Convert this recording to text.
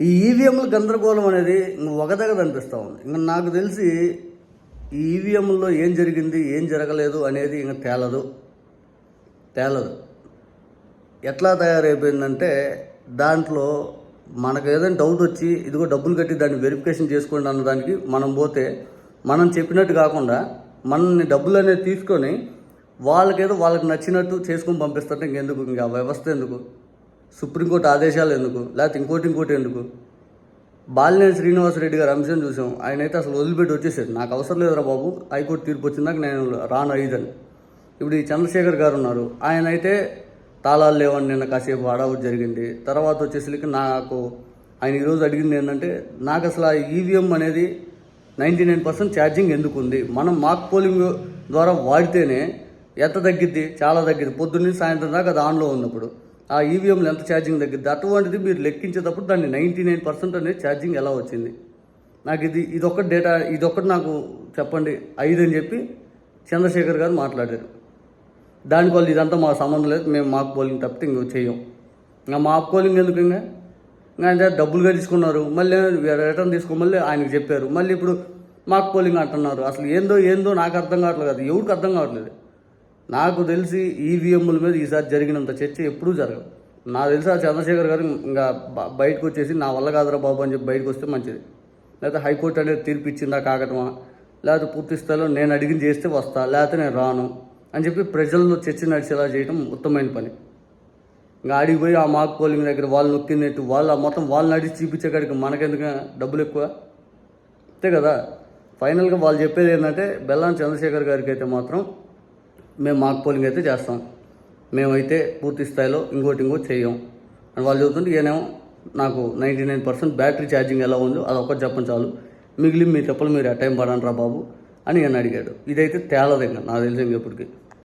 ఈ ఈవీఎంల గందరగోళం అనేది ఇంక అనిపిస్తూ ఉంది. ఇంకా నాకు తెలిసి ఈ ఈవీఎంలో ఏం జరిగింది ఏం జరగలేదు అనేది ఇంకా తేలదు. తేలదు. ఎట్లా తయారైపోయిందంటే దాంట్లో మనకు ఏదైనా డౌట్ వచ్చి ఇదిగో డబ్బులు కట్టి దాన్ని వెరిఫికేషన్ చేసుకోండి అన్నదానికి మనం పోతే మనం చెప్పినట్టు కాకుండా మనల్ని డబ్బులు అనేది తీసుకొని వాళ్ళకేదో వాళ్ళకి నచ్చినట్టు చేసుకొని పంపిస్తుంటే ఇంకెందుకు? ఇంకా వ్యవస్థ ఎందుకు? సుప్రీంకోర్టు ఆదేశాలు ఎందుకు? లేకపోతే ఇంకోటి ఇంకోటి ఎందుకు? బాలినేని శ్రీనివాసరెడ్డి గారు అంశం చూసాం. ఆయన అయితే అసలు వదిలిపెట్టి వచ్చేసారు. నాకు అవసరం లేదురా బాబు. హైకోర్టు తీర్పు వచ్చిందాక నేను రాను ఐదని ఇప్పుడు ఈ చంద్రశేఖర్ గారు ఉన్నారు. ఆయన అయితే తాళాలు లేవని నిన్న కాసేపు అడవుడు జరిగింది. తర్వాత వచ్చేసరికి నాకు ఆయన ఈరోజు అడిగింది ఏంటంటే నాకు అసలు ఆ ఈవీఎం అనేది నైంటీ నైన్ పర్సెంట్ ఛార్జింగ్ ఎందుకు ఉంది? మనం మాక్ పోలింగ్ ద్వారా వాడితేనే ఎంత తగ్గిద్ది చాలా తగ్గిద్ది. పొద్దున్నే సాయంత్రం దాకా అది ఆన్లో ఉన్నప్పుడు. ఆ ఈవీఎంలో ఎంత ఛార్జింగ్ తగ్గిద్ది? అటువంటిది మీరు లెక్కించేటప్పుడు దాన్ని నైంటీ నైన్ పర్సెంట్ అనేది ఛార్జింగ్ ఎలా వచ్చింది? నాకు ఇది ఇదొక్కటి డేటా ఇదొక్కటి నాకు చెప్పండి. ఐదు అని చెప్పి చంద్రశేఖర్ గారు మాట్లాడారు. దానివల్ల ఇదంతా మా సంబంధం లేదు మేము మాక్ పోలింగ్ తప్పితే ఇంకో చేయం. ఇంకా మాక్ పోలింగ్ ఎందుకు ఇంకా? ఇంకా అంటే డబ్బులుగా తీసుకున్నారు మళ్ళీ రిటర్న్ తీసుకో మళ్ళీ ఆయనకు చెప్పారు. మళ్ళీ ఇప్పుడు మాక్ పోలింగ్ అంటున్నారు. అసలు ఏందో ఏందో నాకు అర్థం కావట్లేదు. కదా ఎవరికి అర్థం కావట్లేదు. నాకు తెలిసి ఈవీఎంల మీద ఈసారి జరిగినంత చర్చ ఎప్పుడూ జరగదు. నాకు తెలిసి ఆ చంద్రశేఖర్ గారు ఇంకా బయటకు వచ్చేసి నా వల్ల కాదురా బాబు అని చెప్పి బయటకు వస్తే మంచిది. లేకపోతే హైకోర్టు అనేది తీర్పు ఇచ్చిందా కాకటమా? లేకపోతే పూర్తి స్థాయిలో నేను అడిగింది చేస్తే వస్తా లేకపోతే నేను రాను అని చెప్పి ప్రజల్లో చర్చ నడిచేలా చేయడం ఉత్తమమైన పని. ఇంకా ఆడికి పోయి ఆ మాక్ పోలింగ్ దగ్గర వాళ్ళు నొక్కినట్టు వాళ్ళు మొత్తం వాళ్ళు నడిచి చూపించే కాడికి మనకెందుకు డబ్బులు ఎక్కువ? అంతే కదా? ఫైనల్గా వాళ్ళు చెప్పేది ఏంటంటే బెల్లాన్ చంద్రశేఖర్ గారికి అయితే మాత్రం మేము మాక్ పోలింగ్ అయితే చేస్తాం. మేమైతే పూర్తి స్థాయిలో ఇంకోటి ఇంకోటి చేయం. అని వాళ్ళు చెబుతుంటే ఈయనేమో నాకు ninety nine percent battery charging ఎలా ఉందో అది ఒక్కటి చెప్పండి చాలు. మిగిలిన మీ చెప్పలు మీరు ఆ టైం పడండి రా బాబు అని నేను అడిగాడు. ఇదైతే తేలదు ఇంకా నాకు తెలిసి ఇంకెప్పటికి